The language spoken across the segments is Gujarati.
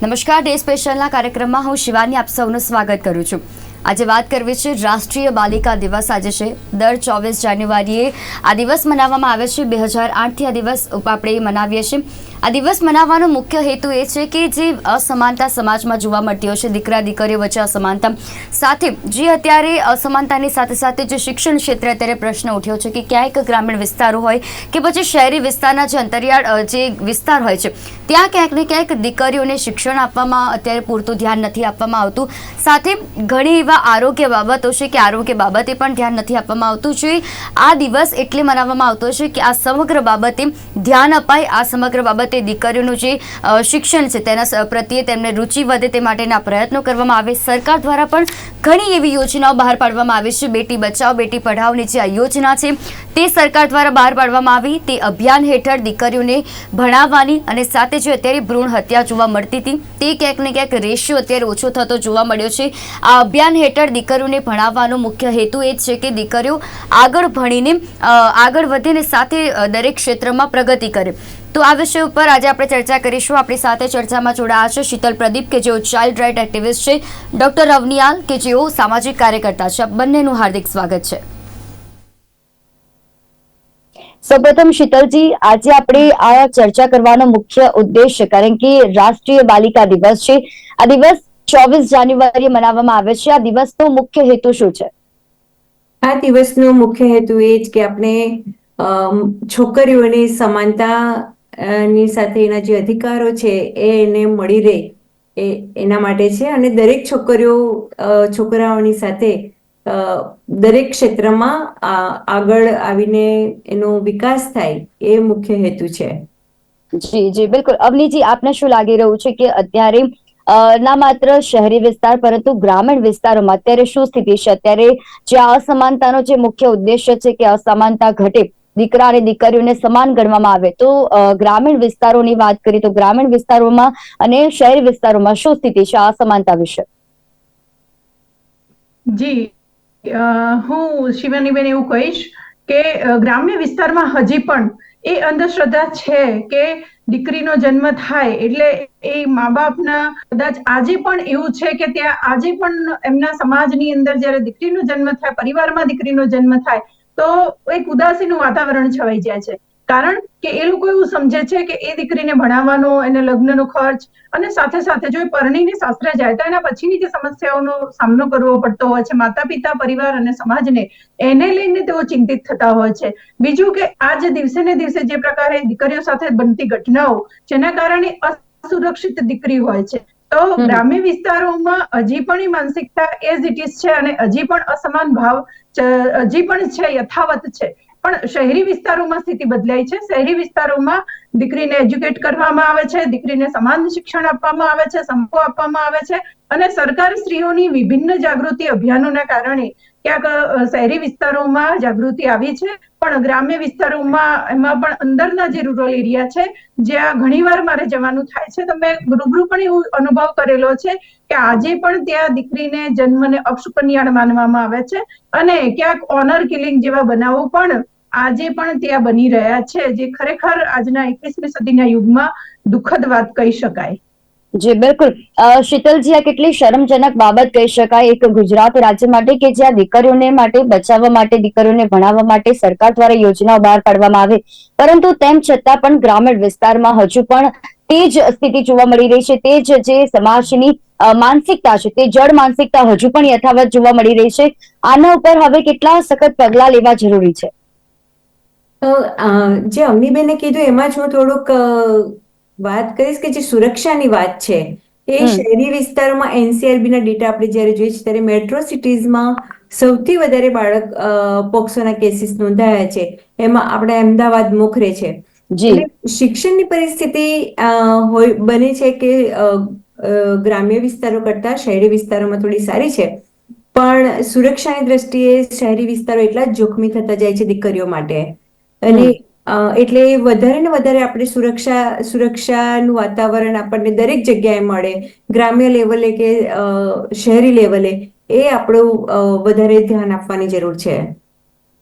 નમસ્કાર, ડે સ્પેશિયલના કાર્યક્રમમાં હું શિવાની આપ સૌનું સ્વાગત કરું છું. આજે વાત કરવી છે રાષ્ટ્રીય બાલિકા દિવસ. આજે છે દર ચોવીસ જાન્યુઆરીએ આ દિવસ મનાવવામાં આવે છે. બે હજાર આઠથી આ દિવસ આપણે મનાવીએ છીએ. આ દિવસ મનાવવાનો મુખ્ય હેતુ એ છે કે જે અસમાનતા સમાજમાં જોવા મળતી હોય છે. દીકરા, દીકરીઓ વચ્ચે અસમાનતા સાથે જે અત્યારે અસમાનતાની સાથે સાથે જે શિક્ષણ ક્ષેત્રે અત્યારે પ્રશ્ન ઉઠ્યો છે કે ક્યાંક ગ્રામીણ વિસ્તારો હોય કે પછી શહેરી વિસ્તારના જે અંતરિયાળ જે વિસ્તાર હોય છે, ત્યાં ક્યાંક ને ક્યાંક દીકરીઓને શિક્ષણ આપવામાં અત્યારે પૂરતું ધ્યાન નથી આપવામાં આવતું. સાથે ઘણી એવા આરોગ્ય બાબતો છે કે આરોગ્ય બાબતે પણ ધ્યાન નથી આપવામાં આવતું. જે આ દિવસ એટલે મનાવવામાં આવતો છે કે આ સમગ્ર બાબતે ધ્યાન અપાય, આ સમગ્ર બાબતે દીકરીઓનું જે શિક્ષણ છે તેના પ્રત્યે તેમને રુચિ વધે તે માટેના પ્રયત્નો કરવામાં આવે. સરકાર દ્વારા પણ ઘણી એવી યોજનાઓ બહાર પાડવામાં આવી છે. બેટી બચાવો બેટી પઢાઓની જે આ યોજના છે, તે સરકાર દ્વારા બહાર પાડવામાં આવી. તે અભિયાન હેઠળ દીકરીઓને ભણાવવાની અને સાથે જે અત્યારે ભ્રૂણ હત્યા જોવા મળતી હતી, તે ક્યાંક ને ક્યાંક રેશિયો અત્યારે ઓછો થતો જોવા મળ્યો છે. આ અભિયાન હેઠળ દીકરીઓને ભણાવવાનો મુખ્ય હેતુ એ જ છે કે દીકરીઓ આગળ ભણીને આગળ વધે ને સાથે દરેક ક્ષેત્રમાં પ્રગતિ કરે. તો આ વિષય ઉપર આજે આપણે ચર્ચા કરીશું. આપણી સાથે ચર્ચામાં જોડાયા છે શીતલ પ્રદીપ કે જેઓ ચાઇલ્ડ રાઇટ એક્ટિવિસ્ટ છે ડોક્ટર અવનિયાલ કે જેઓ સામાજિક કાર્યકર્તા છે. બંનેનું હાર્દિક સ્વાગત છે. સૌપ્રથમ શીતલજી આજે આપણે આ ચર્ચા કરવાનો મુખ્ય ઉદ્દેશ છે કારણ કે રાષ્ટ્રીય બાલિકા દિવસ છે. આ દિવસ ચોવીસ જાન્યુઆરીએ મનાવવામાં આવે છે. આ દિવસનો મુખ્ય હેતુ શું છે? આ દિવસનો મુખ્ય હેતુ એ જ કે આપણે અમ, છોકરીઓની સમાનતા ની સાથે એના જે અધિકારો છે, એ એને મળી રહે, એ એના માટે છે. અને દરેક છોકરીઓ છોકરાઓની સાથે દરેક ક્ષેત્રમાં આગળ આવીને એનો વિકાસ થાય, એ મુખ્ય હેતુ છે. જી જી, બિલકુલ. અવનીજી, આપને શું લાગી રહ્યું છે કે અત્યારે ના માત્ર શહેરી વિસ્તાર, પરંતુ ગ્રામીણ વિસ્તારોમાં અત્યારે શું સ્થિતિ છે? અત્યારે જે અસમાનતાનો જે મુખ્ય ઉદ્દેશ્ય છે કે અસમાનતા ઘટે દીકરા અને દીકરીઓને સમાન ગણવામાં આવે. તો ગ્રામીણ વિસ્તારોની વાત કરીએ તો ગ્રામીણ વિસ્તારોમાં અને શહેરી વિસ્તારોમાં શું સ્થિતિ છે? આ અસમાનતા વિશે. જી હું શિવાનીબેન એવું કહીશ કે ગ્રામ્ય વિસ્તારમાં હજી પણ એ અંધશ્રદ્ધા છે કે દીકરીનો જન્મ થાય એટલે એ મા બાપના કદાચ આજે પણ એવું છે કે ત્યાં આજે પણ એમના સમાજની અંદર જ્યારે દીકરીનો જન્મ થાય, પરિવારમાં દીકરીનો જન્મ થાય તો એક ઉદાસીનું વાતાવરણ છવાઈ જાય છે. કારણ કે એ લોકો એવું સમજે છે કે એ દીકરીને ભણાવવાનો, એને લગ્નનો ખર્ચ અને સાથે સાથે જો એ પરણીને સાસરે જાય, તો એના પછીની જે સમસ્યાઓનો સામનો કરવો પડતો હોય છે માતા પિતા પરિવાર અને સમાજને, એને લઈને તેઓ ચિંતિત થતા હોય છે. બીજું કે આ જે દિવસે ને દિવસે જે પ્રકારે દીકરીઓ સાથે બનતી ઘટનાઓ, જેના કારણે અસુરક્ષિત દીકરી હોય છે. તો ગ્રામ્ય વિસ્તારોમાં હજી પણ એ માનસિકતા એઝ ઇટ ઇઝ છે અને હજી પણ અસમાન ભાવ હજી પણ છે યથાવત છે. પણ શહેરી વિસ્તારોમાં સ્થિતિ બદલાઈ છે. શહેરી વિસ્તારોમાં દીકરીને એજ્યુકેટ કરવામાં આવે છે દીકરીને સમાન શિક્ષણ આપવામાં આવે છે સંપો આપવામાં આવે છે. અને સરકાર સ્ત્રીઓની વિભિન્ન જાગૃતિ અભિયાનોના કારણે ક્યાંક શહેરી વિસ્તારોમાં જાગૃતિ આવી છે, પણ ગ્રામ્ય વિસ્તારોમાં એમાં પણ અંદરના જે રૂરલ એરિયા છે, જ્યાં ઘણીવાર મારે જવાનું થાય છે, તો મેં રૂબરૂ પણ એવું અનુભવ કરેલો છે કે આજે પણ ત્યાં દીકરીને જન્મને અપશુકન્યાળ માનવામાં આવે છે અને ક્યાંક ઓનર કિલિંગ જેવા બનાવો પણ આજે પણ ત્યાં બની રહ્યા છે, જે ખરેખર આજના એકવીસમી સદીના યુગમાં દુઃખદ વાત કહી શકાય. જી, બિલકુલ. શીતલજી, આ કેટલી શરમજનક બાબત કહી શકાય. એક ગુજરાત રાજ્ય માટે કે જ્યાં દીકરીઓને માટે, બચાવવા માટે, દીકરીઓને ભણાવવા માટે સરકાર દ્વારા યોજનાઓ બહાર પાડવામાં આવે. પરંતુ તેમ છતાં પણ ગ્રામીણ વિસ્તારમાં હજુ પણ તે જ સ્થિતિ જોવા મળી રહી છે. તે જ જે સમાજની માનસિકતા છે, તે જડ માનસિકતા હજુ પણ યથાવત જોવા મળી રહી છે. આના ઉપર હવે કેટલા સખત પગલા લેવા જરૂરી છે? જે અવનીબેને કીધું, એમાં જ થોડુંક વાત કરીશ કે જે સુરક્ષાની વાત છે એ શહેરી વિસ્તારોમાં એનસીઆરબી ના ડેટા આપણે જ્યારે જોઈએ છીએ ત્યારે મેટ્રો સિટીઝમાં સૌથી વધારે બાળક પોક્સોના કેસીસ નોંધાયા છે. એમાં આપણે અમદાવાદ મોખરે છે. શિક્ષણની પરિસ્થિતિ હોય બને છે કે ગ્રામ્ય વિસ્તારો કરતા શહેરી વિસ્તારોમાં થોડી સારી છે. પણ સુરક્ષાની દ્રષ્ટિએ શહેરી વિસ્તારો એટલા જ જોખમી થતા જાય છે દીકરીઓ માટે. અને એટલે વધારે ને વધારે આપણે સુરક્ષા, સુરક્ષાનું વાતાવરણ આપણને દરેક જગ્યાએ મળે. ગ્રામ્ય લેવલે કે શહેરી લેવલે એ આપણું વધારે ધ્યાન આપવાની જરૂર છે.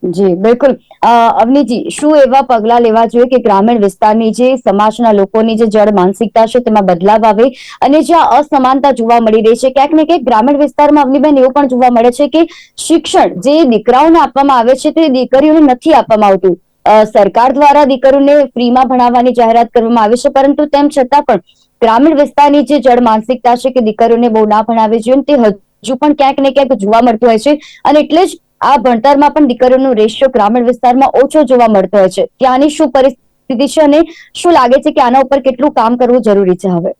જી, બિલકુલ. અવનીજી, શું એવા પગલા લેવા જોઈએ કે ગ્રામીણ વિસ્તારની જે સમાજના લોકોની જે જળ માનસિકતા છે તેમાં બદલાવ આવે અને જે અસમાનતા જોવા મળી રહી છે? ક્યાંક ને ક્યાંક ગ્રામીણ વિસ્તારમાં અવનીબેન એવું પણ જોવા મળે છે કે શિક્ષણ જે દીકરાઓને આપવામાં આવે છે તે દીકરીઓને નથી આપવામાં આવતું. સરકાર દ્વારા દીકરીઓને ફ્રીમાં ભણાવવાની જાહેરાત કરવામાં આવે છે, પરંતુ તેમ છતાં પણ ગ્રામીણ વિસ્તારની જે જળ માનસિકતા છે કે દીકરીઓને બહુ ના ભણાવવી જોઈએ તે હજુ પણ ક્યાંક ને ક્યાંક જોવા મળતું હોય છે અને એટલે જ આ ભણતરમાં પણ દીકરીઓનો રેશિયો ગ્રામીણ વિસ્તારમાં ઓછો જોવા મળતો હોય છે. ત્યાંની શું પરિસ્થિતિ છે અને શું લાગે છે કે આના ઉપર કેટલું કામ કરવું જરૂરી છે હવે?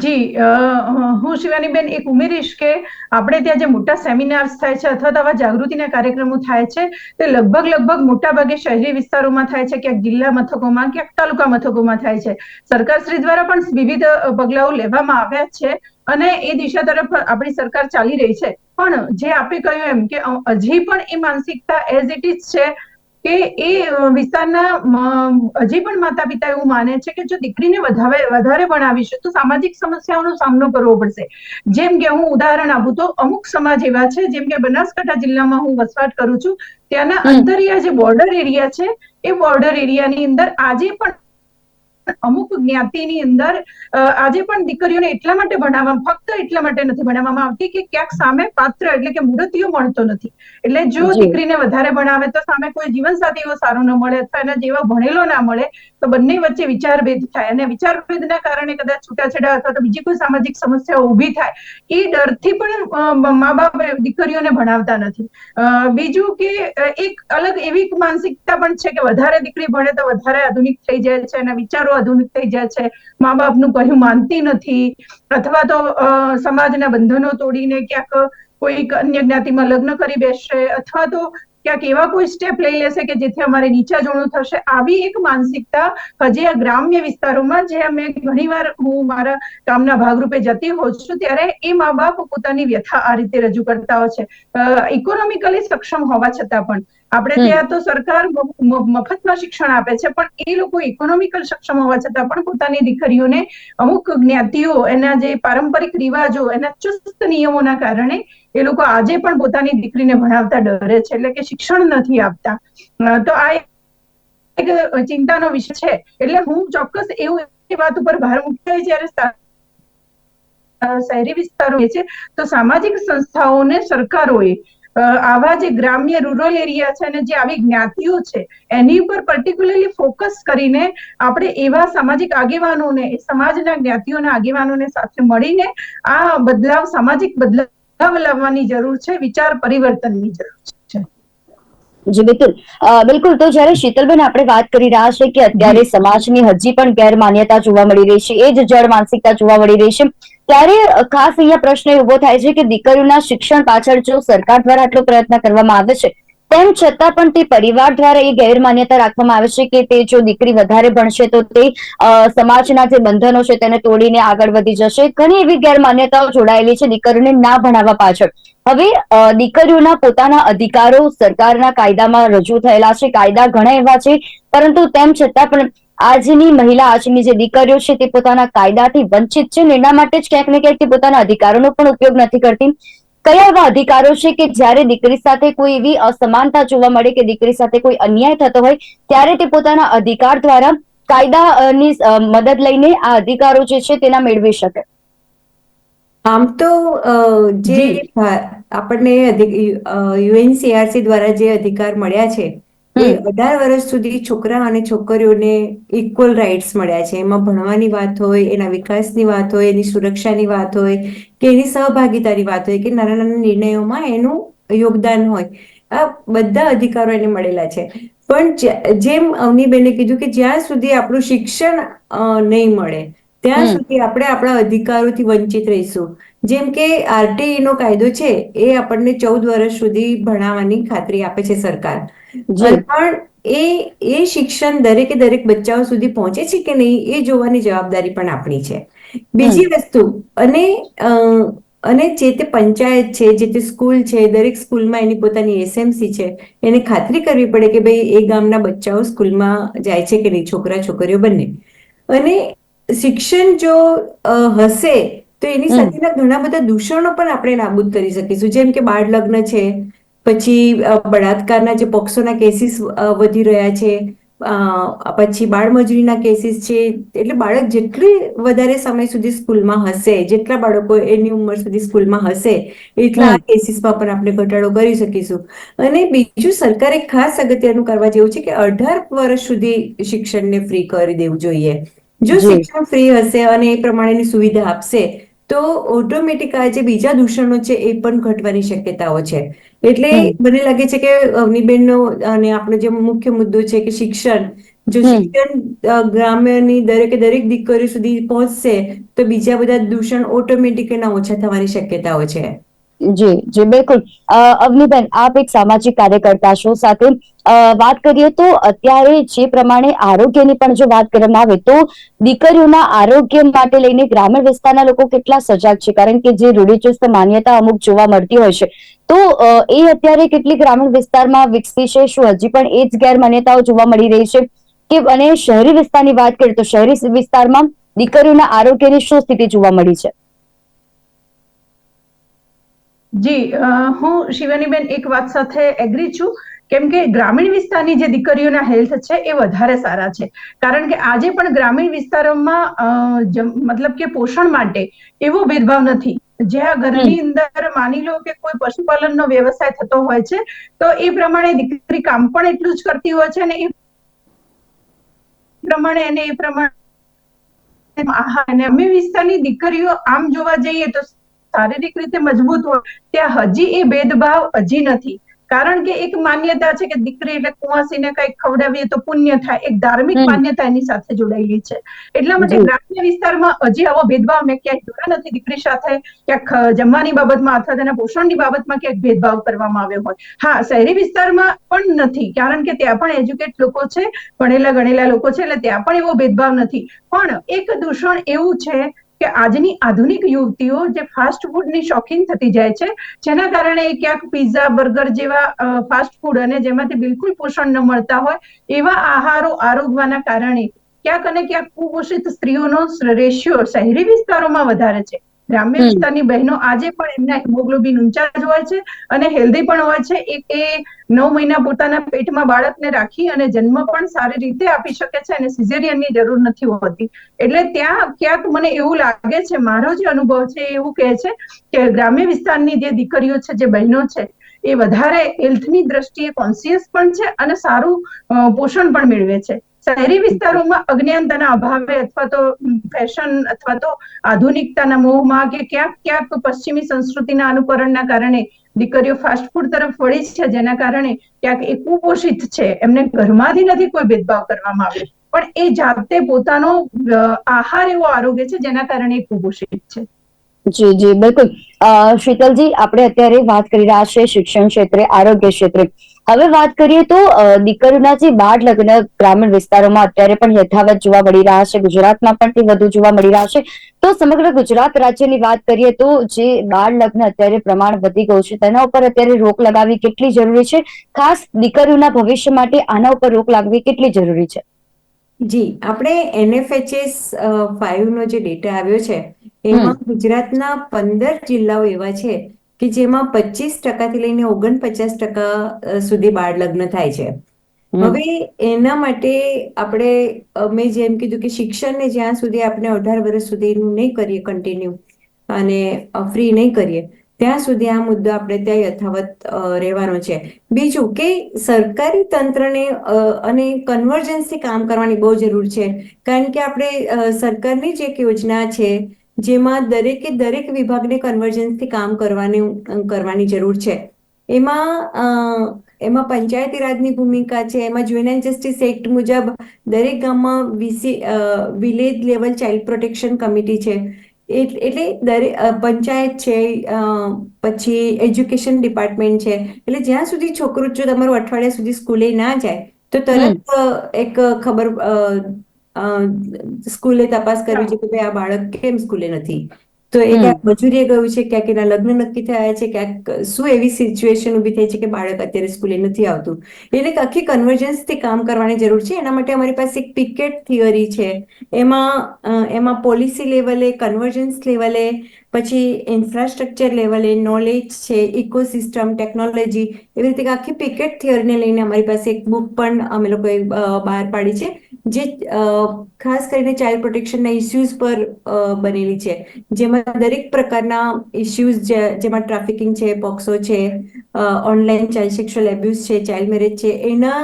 જી હું શિવાનીબેન એક ઉમેરીશ કે આપણે ત્યાં જે મોટા સેમિનાર્સ થાય છે અથવા તો આવા જાગૃતિના કાર્યક્રમો થાય છે, તે લગભગ લગભગ મોટા ભાગે શહેરી વિસ્તારોમાં થાય છે, ક્યાંક જિલ્લા મથકોમાં, ક્યાંક તાલુકા મથકોમાં થાય છે. સરકારશ્રી દ્વારા પણ વિવિધ પગલાઓ લેવામાં આવ્યા છે અને એ દિશા તરફ આપણી સરકાર ચાલી રહી છે. પણ જે આપે કહ્યું એમ કે હજી પણ એ માનસિકતા એઝ ઇટ ઇઝ છે કે એ વિસ્તારના હજી પણ માતા પિતા એવું માને છે કે જો દીકરીને વધારે વધારે ભણાવીશું તો સામાજિક સમસ્યાઓનો સામનો કરવો પડશે જેમ કે હું ઉદાહરણ આપું તો અમુક સમાજ એવા છે જેમ કે બનાસકાંઠા જિલ્લામાં હું વસવાટ કરું છું ત્યાંના. અંતરિયા જે બોર્ડર એરિયા છે એ બોર્ડર એરિયાની અંદર આજે પણ અમુક જ્ઞાતિની અંદર આજે પણ દીકરીઓને એટલા માટે ભણાવવામાં ફક્ત એટલા માટે નથી ભણાવવામાં આવતી કે ક્યાંક સામે પાત્ર એટલે કે મૂર્તિઓ મળતો નથી. એટલે જો. દીકરીને વધારે ભણાવે તો સામે કોઈ જીવનસાથી એવો સારો ન મળે અથવા એના જેવા ભણેલો ના મળે તો બંને વચ્ચે વિચારભેદ થાય અને વિચારભેદના કારણે કદાચ છૂટાછેડા અથવા તો બીજી કોઈ સામાજિક સમસ્યાઓ ઊભી થાય, એ ડરથી પણ મા બાપ દીકરીઓને ભણાવતા નથી. બીજું કે એક અલગ એવી માનસિકતા પણ છે કે વધારે દીકરી ભણે તો વધારે આધુનિક થઈ જાય છે અને વિચારો આધુનિક થઈ જાય છે. મા બાપનું કહ્યું માનતી નથી અથવા તો સમાજના બંધનો તોડીને ક્યાંક કોઈક અન્ય જ્ઞાતિમાં લગ્ન કરી બેસશે અથવા તો ક્યાંક એવા કોઈ સ્ટેપ લઈ લેશે કે જેથી અમારે નીચા જોણું થશે. આવી એક માનસિકતા હજી આ ગ્રામ્ય વિસ્તારોમાં જે અમે ઘણીવાર હું મારા કામના ભાગરૂપે જતી હોઉં છું, ત્યારે એ મા બાપ પોતાની વ્યથા આ રીતે રજૂ કરતા હોય છે. ઇકોનોમિકલી સક્ષમ હોવા છતાં પણ. આપણે ત્યાં તો સરકાર મફતમાં શિક્ષણ આપે છે પણ એ લોકો ઇકોનોમિકલ સક્ષમ હોવા છતાં પણ પોતાની દીકરીઓને અમુક જ્ઞાતિઓ એના જે પારંપરિક રિવાજો એના ચુસ્ત નિયમોના કારણે એ લોકો આજે પણ પોતાની દીકરીને ભણાવતા ડરે છે એટલે કે શિક્ષણ નથી આપતા. તો આ એક ચિંતાનો વિષય છે. એટલે હું ચોક્કસ એવું વાત ઉપર ભાર મૂક્યો જયારે શહેરી વિસ્તારો છે તો સામાજિક સંસ્થાઓને સરકારોએ આવા જે ગ્રામ્ય રૂરલ એરિયા છે અને જે આવી જ્ઞાતિઓ છે એની ઉપર પર્ટિક્યુલરલી ફોકસ કરીને આપણે એવા સામાજિક આગેવાનોને સમાજના જ્ઞાતિઓના આગેવાનોને સાથે મળીને આ બદલાવ સામાજિક બદલાવ લાવવાની જરૂર છે વિચાર પરિવર્તનની જરૂર છે. જી બિલકુલ. બિલકુલ. તો જ્યારે શીતલબેન આપણે વાત કરી રહ્યા છે કે અત્યારે સમાજની હજી પણ ગેરમાન્યતા જોવા મળી રહી છે એ જ જળ માનસિકતા જોવા મળી રહી છે. ત્યારે ખાસ અહીંયા પ્રશ્ન ઊભો થાય છે કે દીકરીઓના શિક્ષણ પાછળ જો સરકાર દ્વારા આટલો પ્રયત્ન કરવામાં આવે છે, તેમ છતાં પણ તે પરિવાર દ્વારા એ ગેરમાન્યતા રાખવામાં આવે છે કે તે જો દીકરી વધારે ભણશે તો તે સમાજના જે બંધનો છે તેને તોડીને આગળ વધી જશે. ઘણી એવી ગેરમાન્યતાઓ જોડાયેલી છે દીકરીઓને ના ભણાવવા પાછળ. હવે દીકરીઓના પોતાના અધિકારો સરકારના કાયદામાં રજૂ થયેલા છે. કાયદા ઘણા એવા છે, પરંતુ તેમ છતાં પણ આજની મહિલા આજની જે દીકરીઓ છે તે પોતાના કાયદાથી વંચિત છે ને એના માટે જ ક્યાંક ને ક્યાંક તે પોતાના અધિકારોનો પણ ઉપયોગ નથી કરતી. કયા એવા અધિકારો છે કે જ્યારે દીકરી સાથે કોઈ એવી અસમાનતા જોવા મળે કે દીકરી સાથે કોઈ અન્યાય થતો હોય ત્યારે તે પોતાના અધિકાર દ્વારા કાયદાની મદદ લઈને આ અધિકારો જે છે તેના મેળવી શકે. આમ તો અ, જે આપણને યુએનસીઆરસી દ્વારા જે અધિકાર મળ્યા છે એ અઢાર વર્ષ સુધી છોકરા અને છોકરીઓને ઇક્વલ રાઇટ્સ મળ્યા છે. એમાં ભણવાની વાત હોય એના વિકાસની વાત હોય એની સુરક્ષાની વાત હોય કે એની સહભાગીતાની વાત હોય કે નાના નાના નિર્ણયોમાં એનું યોગદાન હોય. આ બધા અધિકારો એને મળેલા છે. પણ જેમ અવનીબેને કીધું કે જ્યાં સુધી આપણું શિક્ષણ નહીં મળે ત્યાં સુધી આપણે આપણા અધિકારોથી વંચિત રહીશું. જેમ કે આરટીઈ નો કાયદો છે એ આપણને ચૌદ વર્ષ સુધી ભણાવવાની ખાતરી આપે છે સરકાર. પણ એ એ શિક્ષણ દરેકે દરેક બચ્ચાઓ સુધી પહોંચે છે કે નહીં એ જોવાની જવાબદારી પણ આપણી છે. બીજી વસ્તુ અને અને જે તે પંચાયત છે જે તે સ્કૂલ છે દરેક સ્કૂલમાં એની પોતાની એસએમસી છે એને ખાતરી કરવી પડે કે ભાઈ એ ગામના બચ્ચાઓ સ્કૂલમાં જાય છે કે નહીં છોકરા છોકરીઓ બંને. અને શિક્ષણ જો હશે તો એની સાથેના ઘણા બધા દૂષણો પણ આપણે નાબૂદ કરી શકીશું. જેમ કે બાળ લગ્ન છે પછી બળાત્કારના જે પોક્સોના કેસીસ વધી રહ્યા છે પછી બાળમજૂરીના કેસીસ છે એટલે બાળક જેટલી વધારે સમય સુધી સ્કૂલમાં હશે જેટલા બાળકો એની ઉંમર સુધી સ્કૂલમાં હશે એટલા આ કેસીસમાં પણ આપણે ઘટાડો કરી શકીશું. અને બીજું સરકારે ખાસ અગત્યનું કરવા જેવું છે કે અઢાર વર્ષ સુધી શિક્ષણને ફ્રી કરી દેવું જોઈએ. જો શિક્ષણ ફ્રી હશે અને એ પ્રમાણેની સુવિધા આપશે તો ઓટોમેટિક આ જે બીજા દૂષણો છે એ પણ ઘટવાની શક્યતાઓ છે. એટલે મને લાગે છે કે અવનીબેનનો અને આપણો જે મુખ્ય મુદ્દો છે કે શિક્ષણ જો શિક્ષણ ગ્રામ્યની દરેકે દરેક દીકરીઓ સુધી પહોંચશે તો બીજા બધા દૂષણ ઓટોમેટિક એના ઓછા થવાની શક્યતાઓ છે. જી જી, બિલકુલ. અવનીબેન, આપ એક સામાજિક કાર્યકર્તા છો સાથે. વાત કરીએ તો અત્યારે જે પ્રમાણે આરોગ્યની પણ જો વાત કરવામાં આવે તો દીકરીઓના આરોગ્ય માટે લઈને ગ્રામીણ વિસ્તારના લોકો કેટલા સજાગ છે. કારણ કે જે રૂઢિચુસ્ત માન્યતા અમુક જોવા મળતી હોય છે. તો એ અત્યારે કેટલી ગ્રામીણ વિસ્તારમાં વિકસી છે? શું હજી પણ એ જ ગેરમાન્યતાઓ જોવા મળી રહી છે? કે અને શહેરી વિસ્તારની વાત કરીએ તો શહેરી વિસ્તારમાં દીકરીઓના આરોગ્યની શું સ્થિતિ જોવા મળી છે? જી હું શિવાનીબેન એક વાત સાથે એગ્રી છું. કેમ કે ગ્રામીણ વિસ્તારની જે દીકરીઓના હેલ્થ છે એ વધારે સારા છે. કારણ કે આજે પણ ગ્રામીણ વિસ્તારોમાં મતલબ કે પોષણ માટે એવો ભેદભાવ નથી. જ્યાં ઘરની અંદર માની લો કે કોઈ પશુપાલનનો વ્યવસાય થતો હોય છે તો એ પ્રમાણે દીકરી કામ પણ એટલું જ કરતી હોય છે અને એ પ્રમાણે અને એ પ્રમાણે અમે વિસ્તારની દીકરીઓ આમ જોવા જઈએ તો શારીરિક રીતે મજબૂત હોય ત્યાં હજી એ ભેદભાવ હજી નથી. કારણ કે એક માન્યતા છે કે દીકરી એટલે કુંવાસીને કંઈક ખવડાવીએ તો પુણ્ય થાય. એક ધાર્મિક માન્યતા એની સાથે જોડાયેલી છે. એટલા માટે ગ્રામ્ય વિસ્તારમાં હજી આવો ભેદભાવ મેં ક્યાંય જોયા નથી. દીકરી સાથે ક્યાંક જમવાની બાબતમાં અથવા તેના પોષણની બાબતમાં ક્યાંક ભેદભાવ કરવામાં આવ્યો હોય. હા શહેરી વિસ્તારમાં પણ નથી. કારણ કે ત્યાં પણ એજ્યુકેટ લોકો છે ભણેલા ગણેલા લોકો છે એટલે ત્યાં પણ એવો ભેદભાવ નથી. પણ એક દૂષણ એવું છે કે આજની આધુનિક યુવતીઓ જે ફાસ્ટ ફૂડની શોખીન થતી જાય છે, જેના કારણે ક્યાંક પિઝા બર્ગર જેવા ફાસ્ટ ફૂડ અને જેમાંથી બિલકુલ પોષણ ન મળતા હોય, એવા આહારો આરોગવાના કારણે ક્યાંક અને ક્યાંક કુપોષિત સ્ત્રીઓનો રેશિયો શહેરી વિસ્તારોમાં વધારે છે. ગ્રામ્ય. વિસ્તારની બહેનો આજે પણ એમના હિમોગ્લોબિન ઊંચા જ હોય છે અને હેલ્ધી પણ હોય છે. એ એ નવ મહિના પોતાના પેટમાં બાળકને રાખી અને જન્મ પણ સારી રીતે આપી શકે છે અને સિઝેરિયનની જરૂર નથી હોતી. એટલે ત્યાં ક્યાંક મને એવું લાગે છે મારો જે અનુભવ છે એ એવું કહે છે કે ગ્રામ્ય વિસ્તારની જે દીકરીઓ છે જે બહેનો છે એ વધારે હેલ્થની દ્રષ્ટિએ કોન્સિયસ પણ છે અને સારું પોષણ પણ મેળવે છે. શહેરી વિસ્તારોમાં અજ્ઞાનતાના અભાવે અથવા તો ફેશન અથવા તો આધુનિકતાના મોહમાં કે ક્યાંક ક્યાંક પશ્ચિમી સંસ્કૃતિના અનુકરણના કારણે દીકરીઓ ફાસ્ટ ફૂડ તરફ વળી છે, જેના કારણે ક્યાંક એ કુપોષિત છે. એમને ઘરમાંથી નથી કોઈ ભેદભાવ કરવામાં આવ્યો. પણ એ જાતે પોતાનો આહાર એવો આરોગ્ય છે, જેના કારણે એ કુપોષિત છે. જી જી, બિલકુલ. શીતલજી, આપણે અત્યારે વાત કરી રહ્યા છે શિક્ષણ ક્ષેત્રે, આરોગ્ય ક્ષેત્રે. હવે વાત કરીએ તો દીકરીના દીકરીઓના જે બાળ લગ્ન ગ્રામીણ વિસ્તારોમાં અત્યારે પણ યથાવત જોવા મળી રહ્યા છે ગુજરાતમાં પણ તે વધુ જોવા મળી રહ્યા છે. તો સમગ્ર ગુજરાત રાજ્યની વાત કરીએ તો જે બાળ લગ્ન અત્યારે પ્રમાણ વધી ગયું છે તેના ઉપર અત્યારે રોક લગાવવી કેટલી જરૂરી છે? ખાસ દીકરીઓના ભવિષ્ય માટે આના ઉપર રોક લાગવી કેટલી જરૂરી છે? જી આપણે એનએફએચએસ ફાઇવ નો જે ડેટા આવ્યો છે એમાં ગુજરાતના પંદર જિલ્લાઓ એવા છે કે જેમાં પચીસ ટકાથી લઈને ઓગણપચાસ ટકા સુધી બાળ લગ્ન થાય છે. હવે એના માટે આપણે મેં જેમ કીધું કે શિક્ષણને જ્યાં સુધી આપણે અઢાર વર્ષ સુધીનું નહીં કરીએ કન્ટિન્યુ અને ફ્રી નહીં કરીએ ત્યાં સુધી આ મુદ્દો આપણે ત્યાં યથાવત રહેવાનો છે. બીજું કે સરકારી તંત્રને અને કન્વર્જન્સથી કામ કરવાની બહુ જરૂર છે. કારણ કે આપણે સરકારની જ એક યોજના છે જેમાં દરેકે દરેક વિભાગને કન્વર્જન્સથી કામ કરવાની કરવાની જરૂર છે. એમાં એમાં પંચાયતી રાજની ભૂમિકા છે એમાં જ્યુવેનાઇલ જસ્ટિસ એક્ટ મુજબ દરેક ગામમાં VC village level child protection committee છે. એટ- એટલે દરેક પંચાયત છે પછી એજ્યુકેશન ડિપાર્ટમેન્ટ છે. એટલે જ્યાં સુધી છોકરું જો તમારું અઠવાડિયા સુધી સ્કૂલે ના જાય તો તરત એક ખબર સ્કૂલે તપાસ કરવી છે કે ભાઈ આ બાળક કેમ સ્કૂલે નથી? તો એ ક્યાંક મજૂરીએ ગયું છે ક્યાંક એના લગ્ન નક્કી થયા છે ક્યાંક શું એવી સિચ્યુએશન ઊભી થઈ છે કે બાળક અત્યારે સ્કૂલે નથી આવતું? એટલે આખી કન્વર્જન્સથી કામ કરવાની જરૂર છે એના માટે અમારી પાસે એક પિકેટ થિયરી છે. એમાં એમાં પોલિસી લેવલે કન્વર્જન્સ લેવલે પછી ઇન્ફ્રાસ્ટ્રક્ચર લેવલે નોલેજ છે ઇકોસિસ્ટમ ટેકનોલોજી એવી રીતે આખી પિકેટ થિયરીને લઈને અમારી પાસે એક બુક પણ અમે લોકોએ બહાર પાડી છે, જે ખાસ કરીને ચાઇલ્ડ પ્રોટેક્શનના ઇસ્યુઝ પર બનેલી છે. જેમાં દરેક પ્રકારના ઇસ્યુઝ જેમાં ટ્રાફિકિંગ છે, પોક્સો છે ઓનલાઈન ચાઇલ્ડ સેક્સ્યુઅલ એબ્યુઝ છે ચાઇલ્ડ મેરેજ છે, એના,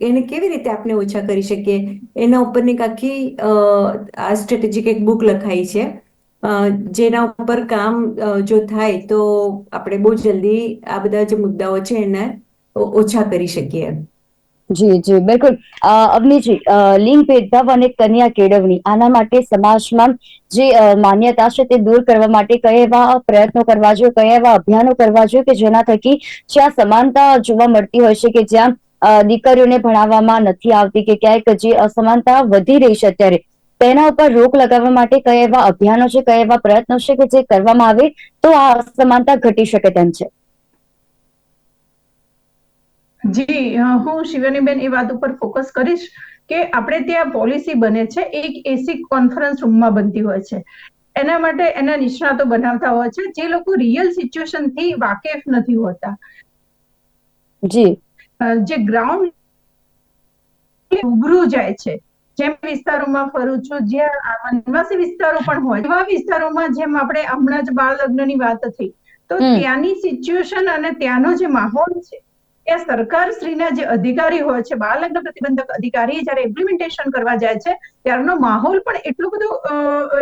એને કેવી રીતે આપણે ઓછા કરી શકીએ? એના ઉપરની આખી આ સ્ટ્રેટેજિક એક બુક લખાઈ છે. જેના ઉપર કામ જો થાય તો આપણે બહુ જલ્દી આ બધા જે મુદ્દાઓ છે એને ઓછા કરી શકીએ. જી જી, બિલકુલ. અવનીજી લિંગ ભેદભાવ અને કન્યા કેળવણી, આના માટે સમાજમાં જે માન્યતા છે તે દૂર કરવા માટે કયા એવા પ્રયત્નો કરવા જોઈએ, કયા એવા અભિયાનો કરવા જોઈએ કે જેના થકી જ્યાં સમાનતા જોવા મળતી હોય છે કે જ્યાં દીકરીઓને ભણાવવામાં નથી આવતી કે ક્યાંક જે અસમાનતા વધી રહી છે અત્યારે તેના ઉપર રોક લગાવવા માટે કયા એવા અભિયાનો છે કયા એવા પ્રયત્નો છે કે જે કરવામાં આવે તો આ અસમાનતા ઘટી શકે તેમ છે. જી હું શિવાનીબેન એ વાત ઉપર ફોકસ કરીશ કે આપણે ત્યાં પોલિસી બને છે એક એસી કોન્ફરન્સ રૂમમાં બનતી હોય છે. એના માટે એના નિષ્ણાતો બનાવતા હોય છે જે લોકો રિયલ સિચ્યુએશનથી વાકેફ નથી હોતા. જી. જે ગ્રાઉન્ડ ઉભરું જાય છે જેમ વિસ્તારોમાં ફરું છું જ્યાં વનવાસી વિસ્તારો પણ હોય એવા વિસ્તારોમાં જેમ આપણે હમણાં જ બાળ લગ્નની વાત હતી તો ત્યાંની સિચ્યુએશન અને ત્યાંનો જે માહોલ છે એ સરકાર શ્રીના જે અધિકારી હોય છે બાળ લગ્ન પ્રતિબંધક અધિકારી જયારે ઇમ્પ્લિમેન્ટેશન કરવા જાય છે ત્યારનો માહોલ પણ એટલો બધો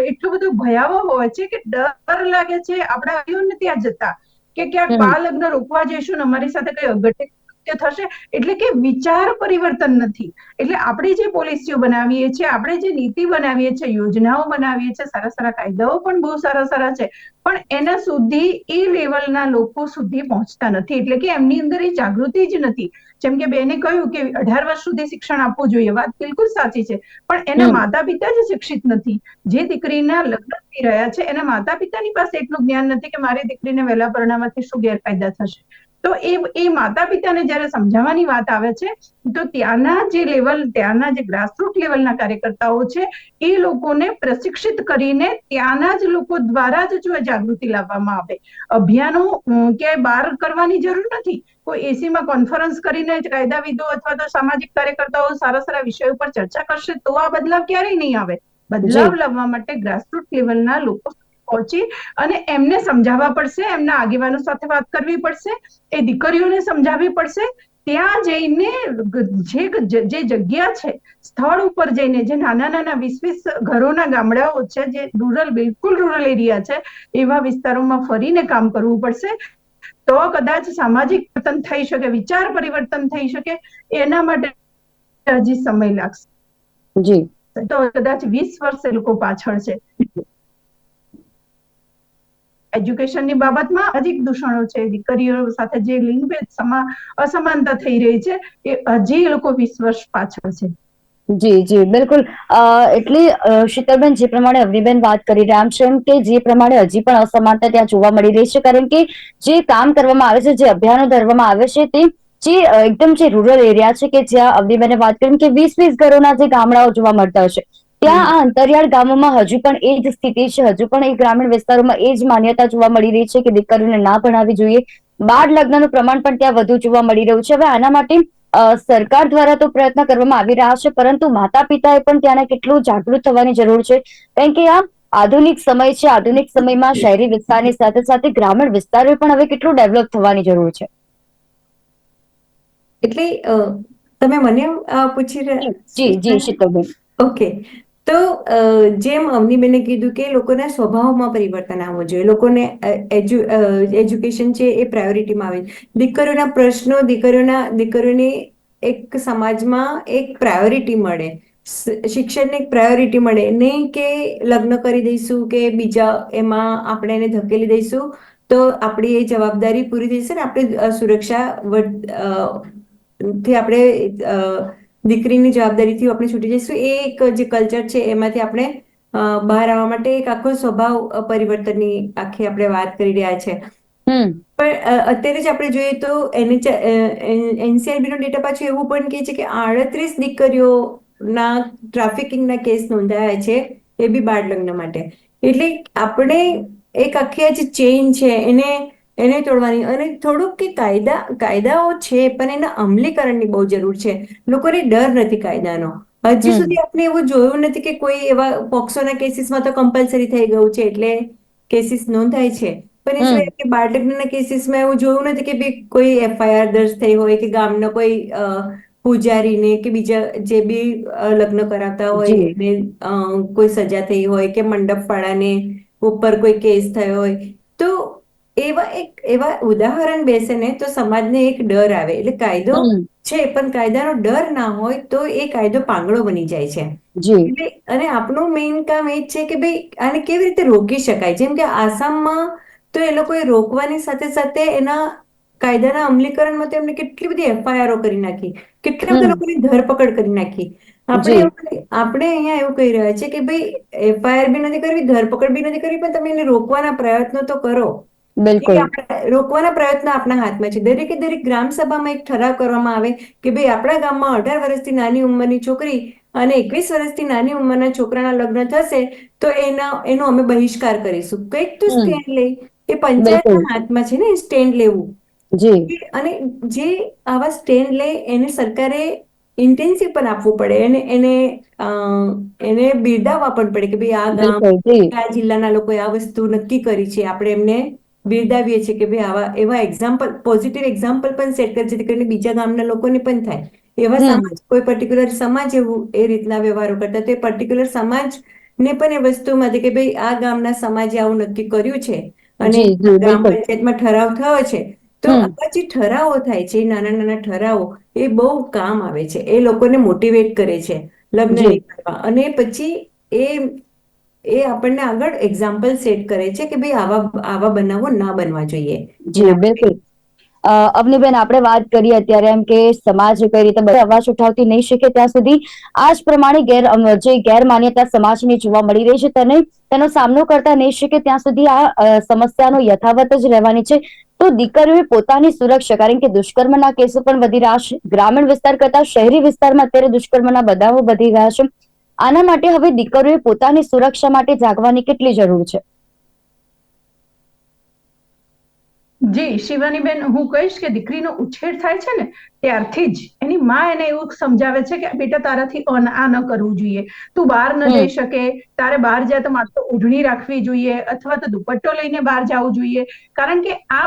એટલું બધો ભયાવહ હોય છે કે ડર લાગે છે આપણા ત્યાં જતા કે ક્યાંક બાળ લગ્ન રોકવા જઈશું ને અમારી સાથે કઈ અઘટિત કૃત્ય થશે એટલે કે વિચાર પરિવર્તન નથી. એટલે આપણે જે પોલિસીઓ બનાવીએ છીએ આપણે જે નીતિ બનાવીએ છીએ યોજનાઓ બનાવીએ છીએ સારા સારા કાયદાઓ પણ બહુ સારા સારા છે પણ એના સુધી એ લેવલના લોકો સુધી પહોંચતા નથી. એટલે કે એમની અંદર એ જાગૃતિ જ નથી. જેમ કે બેને કહ્યું કે અઢાર વર્ષ સુધી શિક્ષણ આપવું જોઈએ. વાત બિલકુલ સાચી છે. પણ એના. માતા પિતા જ શિક્ષિત નથી. જે દીકરીના લગ્ન થઈ રહ્યા છે એના માતા પિતાની પાસે એટલું જ્ઞાન નથી કે મારી દીકરીને વહેલા પરણાવવાથી શું ગેરફાયદા થશે. તો એ એ માતા પિતાને જ્યારે સમજાવવાની વાત આવે છે તો ત્યાંના જે લેવલ ત્યાંના જે ગ્રાસરૂટ લેવલના કાર્યકર્તાઓ છે એ લોકોને પ્રશિક્ષિત કરીને ત્યાંના જ લોકો દ્વારા જ જો જાગૃતિ લાવવામાં આવે. અભિયાનો ક્યાંય બહાર કરવાની જરૂર નથી. કોઈ એસીમાં કોન્ફરન્સ કરીને જ કાયદાવિદો અથવા તો સામાજિક કાર્યકર્તાઓ સારા સારા વિષયો ઉપર ચર્ચા કરશે તો આ બદલાવ ક્યારેય નહીં આવે. બદલાવ લાવવા માટે ગ્રાસરૂટ લેવલના લોકો પહોંચી અને એમને સમજાવવા પડશે એમના આગેવાનો સાથે વાત કરવી પડશે એ દીકરીઓને સમજાવવી પડશે. ત્યાં જઈને જે જે જગ્યા છે સ્થળ ઉપર જઈને જે નાના નાના વીસ વીસ ઘરોના ગામડાઓ છે જે રૂરલ બિલકુલ રૂરલ એરિયા છે એવા વિસ્તારોમાં ફરીને કામ કરવું પડશે. તો કદાચ સામાજિક પરિવર્તન થઈ શકે વિચાર પરિવર્તન થઈ શકે એના માટે હજી સમય લાગશે. જી. તો કદાચ વીસ વર્ષ એ લોકો પાછળ છે. એજ્યુકેશનની બાબતમાં હજી દૂષણો છે. દીકરીઓ સાથે જે સમા, અસમાનતા થઈ રહી છે, એ હજી એ લોકો વીસ વર્ષ પાછળ છે. જી જી, બિલકુલ. એટલે શીતલબેન, જે પ્રમાણે અવનીબેન વાત કરી રહ્યા છે એમ કે જે પ્રમાણે હજી પણ અસમાનતા ત્યાં જોવા મળી રહી છે. કારણ કે જે કામ કરવામાં આવે છે, જે અભિયાનો ધરવામાં આવે છે, તે જે એકદમ જે રૂરલ એરિયા છે કે જ્યાં અવનીબેને વાત કરી કે વીસ વીસ ઘરોના જે ગામડાઓ જોવા મળતા હશે ત્યાં આ અંતરિયાળ ગામોમાં હજુ પણ એ જ સ્થિતિ છે. હજુ પણ એ ગ્રામીણ વિસ્તારોમાં એ જ માન્યતા જોવા મળી રહી છે કે દીકરીઓને ના ભણાવવી જોઈએ. બાળ લગ્નનું પ્રમાણ પણ ત્યાં વધુ જોવા મળી રહ્યું છે. હવે આના માટે સરકાર દ્વારા તો પ્રયત્ન કરવામાં આવી રહ્યા છે પરંતુ માતા પિતાએ પણ ત્યાંના કેટલું જાગૃત થવાની જરૂર છે. કારણ કે આ આધુનિક સમય છે. આધુનિક સમયમાં શહેરી વિસ્તારની સાથે સાથે ગ્રામીણ વિસ્તારો પણ હવે કેટલું ડેવલપ થવાની જરૂર છે. એટલે તમે મને પૂછી પૂછી જી જી રહ્યા શીતલબેન ઓકે. તો જેમ અવનીબેને કીધું કે લોકોના સ્વભાવમાં પરિવર્તન આવવું જોઈએ. લોકોને એજ્યુકેશન છે એ પ્રાયોરિટીમાં આવે દીકરીઓના પ્રશ્નો દીકરીઓના દીકરીઓની એક સમાજમાં એક પ્રાયોરિટી મળે. શિક્ષણને એક પ્રાયોરિટી મળે. નહીં કે લગ્ન કરી દઈશું કે બીજા એમાં આપણે એને ધકેલી દઈશું, તો આપણી એ જવાબદારી પૂરી થઈ જશે ને આપણે સુરક્ષા થી આપણે દીકરીની જવાબદારીથી આપણે છૂટી જઈશું. એ એક જે કલ્ચર છે એમાંથી આપણે બહાર આવવા માટે એક આખો સ્વભાવ પરિવર્તનની આખી આપણે વાત કરી રહ્યા છે. હમ. પણ અત્યારે જ આપણે જોઈએ તો એનસીઆરબી નો ડેટા પાછું એવું પણ કહે છે કે આડત્રીસ દીકરીઓના ટ્રાફિકિંગના કેસ નોંધાયા છે એ બી બાળ લગ્ન માટે. એટલે આપણે એક આખી આ જે ચેઇન છે એને એને તોડવાની અને થોડુંક કે કાયદા કાયદાઓ છે પણ એના અમલીકરણની બહુ જરૂર છે. લોકોને ડર નથી કાયદાનો. હજી સુધી આપણે એવું જોયું નથી કે કોઈ એવા પોક્સોના કેસીસમાં તો કમ્પલસરી થઈ ગયું છે એટલે કેસીસ નોંધાય છે. પણ એ. સિવાય કે બાળ લગ્નના કેસીસમાં એવું જોયું નથી કે ભાઈ કોઈ એફઆઈઆર દર્જ થઈ હોય કે ગામનો કોઈ પૂજારીને કે બીજા જે બી લગ્ન કરાવતા હોય. એને કોઈ સજા થઈ હોય કે મંડપ ફાળાને ઉપર કોઈ કેસ થયો હોય. તો એવા એક એવા ઉદાહરણ બેસે ને તો સમાજને એક ડર આવે. એટલે કાયદો છે પણ કાયદાનો ડર ના હોય તો એ કાયદો પાંગડો બની જાય છે. એટલે અને આપણું મેઇન કામ એ છે કે ભાઈ આને કેવી રીતે રોકી શકાય? જેમ કે આસામમાં તો એ લોકોએ રોકવાની સાથે સાથે એના કાયદાના અમલીકરણમાં તો એમને કેટલી બધી એફઆઈઆરો કરી નાખી. કેટલા બધા લોકોની ધરપકડ કરી નાખી. આપણે આપણે અહીંયા એવું કહી રહ્યા છે કે ભાઈ એફઆઈઆર બી નથી કરવી ધરપકડ બી નથી કરવી પણ તમે એને રોકવાના પ્રયત્નો તો કરો. બિલકુલ. રોકવાના પ્રયત્ન આપણા હાથમાં છે. દરેકે દરેક ગ્રામ સભામાં એક ઠરાવ કરવામાં આવે કે ભાઈ આપણા ગામમાં અઢાર વર્ષથી નાની ઉંમરની છોકરી અને એકવીસ વર્ષથી નાની ઉંમરના છોકરાના લગ્ન થશે તો એના એનો અમે બહિષ્કાર કરીશું. કંઈક તો સ્ટેન્ડ લે. એ પંચાયતના હાથમાં છે ને સ્ટેન્ડ લેવું. જી. અને જે આવા સ્ટેન્ડ લે એને સરકારે ઇન્ટેન્સિવ પણ આપવું પડે. એને એને એને બિરદાવવા પણ પડે કે ભાઈ આ ગામ આ જિલ્લાના લોકોએ આ વસ્તુ નક્કી કરી છે. આપણે એમને બિરદાવીએ છીએ કે ભાઈ આવા એવા એક્ઝામ્પલ પોઝિટિવ એક્ઝામ્પલ પણ સેટ કરે જેથી કરીને બીજા ગામના લોકોને પણ થાય. એવા સમાજ કોઈ પર્ટિક્યુલર સમાજ એવું એ રીતના વ્યવહારો કરતા. તો એ પર્ટિક્યુલર સમાજને પણ એ વસ્તુમાંથી કે ભાઈ આ ગામના સમાજે આવું નક્કી કર્યું છે. અને ગ્રામ પંચાયતમાં ઠરાવ થયો છે. તો. આવા જે ઠરાવો થાય છે નાના નાના ઠરાવો એ બહુ કામ આવે છે. એ લોકોને મોટિવેટ કરે છે લગ્ન કરવા. અને પછી એ એ આપણને આગળ એક્ઝામ્પલ સેટ કરે છે કે ભાઈ આવા આવા બનાવો ના બનવા જોઈએ. જી, બિલકુલ. અવનીબેન, આપણે વાત કરીએ અત્યારે એમ કે સમાજ કઈ રીતે બધા અવાજ ઉઠાવતી નહીં શકે ત્યાં સુધી આ જ પ્રમાણે ગેર જે ગેરમાન્યતા સમાજની જોવા મળી રહી છે તેને, તેનો સામનો કરતા નહીં શકે ત્યાં સુધી આ સમસ્યાનો યથાવત જ રહેવાની છે. તો દીકરીઓએ પોતાની સુરક્ષા, કારણ કે દુષ્કર્મના કેસો પણ વધી રહ્યા છે. ગ્રામીણ વિસ્તાર કરતા શહેરી વિસ્તારમાં અત્યારે દુષ્કર્મના બનાવો વધી રહ્યા છે. આના માટે હવે દીકરીઓએ પોતાની સુરક્ષા માટે જાગવાની કેટલી જરૂર છે? જી શિવાનીબેન હું કહીશ કે દીકરીનો ઉછેર થાય છે ને ત્યારથી જ એની માં એને એવું સમજાવે છે કે બેટા તારાથી આ ન કરવું જોઈએ. તું બહાર ન જઈ શકે. તારે બહાર જાય તો માત્ર ઓઢણી રાખવી જોઈએ અથવા તો દુપટ્ટો લઈને બહાર જવું જોઈએ. કારણ કે આ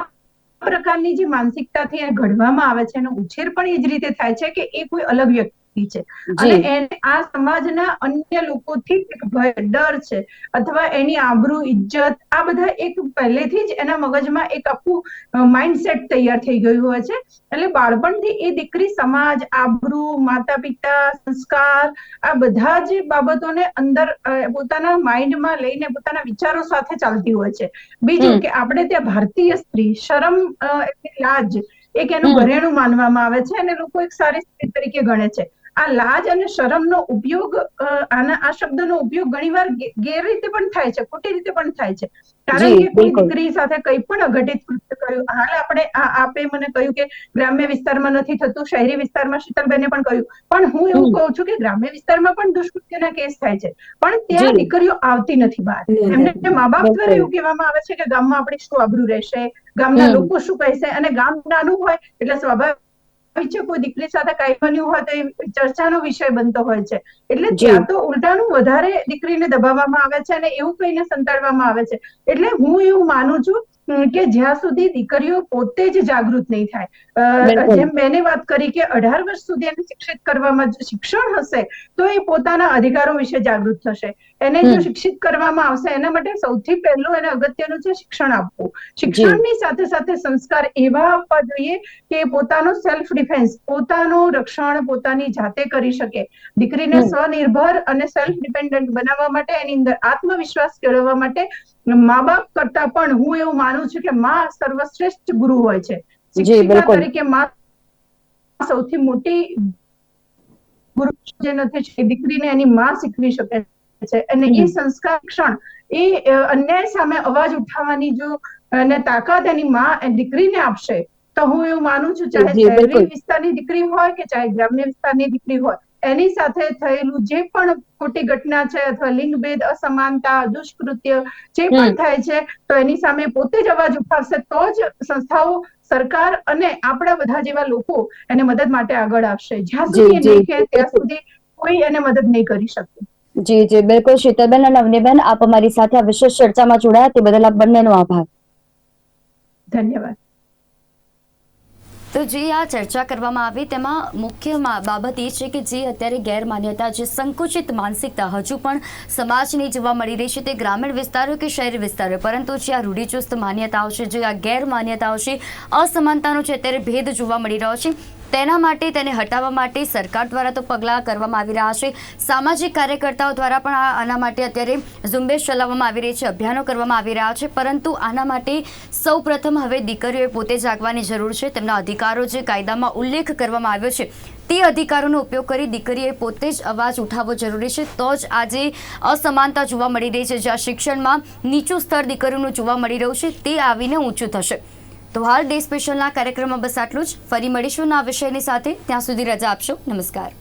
પ્રકારની જે માનસિકતાથી ઘડવામાં આવે છે એનો ઉછેર પણ એ જ રીતે થાય છે કે એ કોઈ અલગ વ્યક્તિ છે. અને એને આ સમાજના અન્ય લોકોથી એક ભય ડર છે. અથવા એની આબરૂ ઇજ્જત આ બધા એક પહેલેથી જ એના મગજમાં એક આખું માઇન્ડસેટ તૈયાર થઈ ગયું હોય છે. એટલે બાળપણથી એ દીકરી સમાજ આબરૂ માતા પિતા સંસ્કાર આ બધા જ બાબતોને અંદર પોતાના માઇન્ડમાં લઈને પોતાના વિચારો સાથે ચાલતી હોય છે. બીજું કે આપણે ત્યાં ભારતીય સ્ત્રી શરમ એટલે લાજ એક એનું. ઘરેણું માનવામાં આવે છે અને લોકો એક સારી સ્ત્રી તરીકે ગણે છે. આ લાજ અને શરમનો ઉપયોગ આના આ શબ્દનો ઉપયોગ ઘણીવાર ગેરરીતે પણ થાય છે ખોટી રીતે પણ થાય છે. કારણ કે કોઈ દીકરી સાથે કંઈ પણ અઘટિત કૃત્ય કર્યું હાલ આપણે આ આપે મને કહ્યું કે ગ્રામ્ય વિસ્તારમાં નથી થતું શહેરી વિસ્તારમાં શીતલબેને પણ કહ્યું. પણ હું એવું કહું છું કે ગ્રામ્ય વિસ્તારમાં પણ દુષ્કૃત્યના કેસ થાય છે. પણ ત્યાં દીકરીઓ આવતી નથી બહાર. એમને મા બાપ દ્વારા એવું કહેવામાં આવે છે કે ગામમાં આપણી શું આબરૂ રહેશે ગામના લોકો શું કહેશે? અને ગામ નાનું હોય એટલે સ્વાભાવિક છે કોઈ દીકરી સાથે કઈ બન્યું હોય તો એ ચર્ચાનો વિષય બનતો હોય છે એટલે. ત્યાં તો ઉલટાનું વધારે દીકરીને દબાવવામાં આવે છે અને એવું કહીને સંતાડવામાં આવે છે એટલે હું એવું માનું છું કે જ્યાં સુધી દીકરીઓ પોતે જ જાગૃત નહીં થાય. જેમ મેને વાત કરી કે અઢાર વર્ષ સુધી એને શિક્ષિત કરવામાં શિક્ષણ હશે તો એ પોતાના અધિકારો વિશે જાગૃત થશે. એને જો શિક્ષિત કરવામાં આવશે એના માટે સૌથી પહેલું એને અગત્યનું છે શિક્ષણ આપવું. શિક્ષણની સાથે સાથે સંસ્કાર એવા આપવા જોઈએ કે પોતાનો સેલ્ફ ડિફેન્સ પોતાનું રક્ષણ પોતાની જાતે કરી શકે. દીકરીને સ્વનિર્ભર અને સેલ્ફ ડિપેન્ડન્ટ બનાવવા માટે એની અંદર આત્મવિશ્વાસ કેળવવા માટે મા બાપ કરતા પણ હું એવું માનું છું કે માં સર્વશ્રેષ્ઠ ગુરુ હોય છે. શિક્ષિકા તરીકે માં સૌથી મોટી ગુરુ જે નથી દીકરીને એની માં શીખવી શકે છે. અને એ સંસ્કાર ક્ષણ એ અન્યાય સામે અવાજ ઉઠાવવાની જો અને તાકાત એની માં એ દીકરીને આપશે તો હું એવું માનું છું ચાહે. શહેરી વિસ્તારની દીકરી હોય કે ચાહે ગ્રામ્ય વિસ્તારની દીકરી હોય એની સાથે થયેલું જે પણ ખોટી ઘટના છે અથવા લિંગભેદ અસમાનતા દુષ્કૃત્ય જે પણ થાય છે તો એની સામે પોતે જ અવાજ ઉઠાવશે તો જ સંસ્થાઓ સરકાર અને આપણા બધા જેવા લોકો એને મદદ માટે આગળ આવશે. જ્યાં સુધી એ નહીં કે ત્યાં સુધી કોઈ એને મદદ નહીં કરી શકે. જી જી. બિલકુલ શીતલબેન અને અવનીબેન આપ અમારી સાથે આ વિશેષ ચર્ચામાં જોડાયા. તે બદલ આપ બંનેનો આભાર. ધન્યવાદ. તો જે, આ ચર્ચા કરવામાં આવી. તેમાં મુખ્ય બાબત એ છે કે જે અત્યારે ગેરમાન્યતા જે સંકુચિત માનસિકતા હજુ પણ સમાજની જોવા મળી રહી છે તે ગ્રામીણ વિસ્તારો કે શહેરી વિસ્તારો. પરંતુ જે આ રૂઢિચુસ્ત માન્યતાઓ છે, જે આ ગેરમાન્યતાઓ છે, અસમાનતાનો છે અત્યારે ભેદ જોવા મળી રહ્યો છે તેના માટે, તેને હટાવવા માટે સરકાર દ્વારા તો પગલાં કરવામાં આવી રહ્યા છે. સામાજિક કાર્યકર્તાઓ દ્વારા પણ આના માટે અત્યારે ઝુંબેશ ચલાવવામાં આવી રહી છે, અભિયાનો કરવામાં આવી રહ્યા છે. પરંતુ આના માટે સૌપ્રથમ હવે દીકરીઓએ પોતે જાગવાની જરૂર છે. તેમના અધિકારો જે કાયદામાં ઉલ્લેખ કરવામાં આવ્યો છે, તે અધિકારોનો ઉપયોગ કરી દીકરીએ પોતે જ અવાજ ઉઠાવવો જરૂરી છે. તો જ આજે અસમાનતા જોવા મળી રહી છે. જ્યાં શિક્ષણમાં નીચું સ્તર દીકરીઓનું જોવા મળી રહ્યું છે, તે આવીને ઊંચું થશે. તો હાલ ડે સ્પેશિયલના કાર્યક્રમમાં બસ આટલું જ. ફરી મળીશું ના વિષયની સાથે. ત્યાં સુધી રજા આપશો. નમસ્કાર.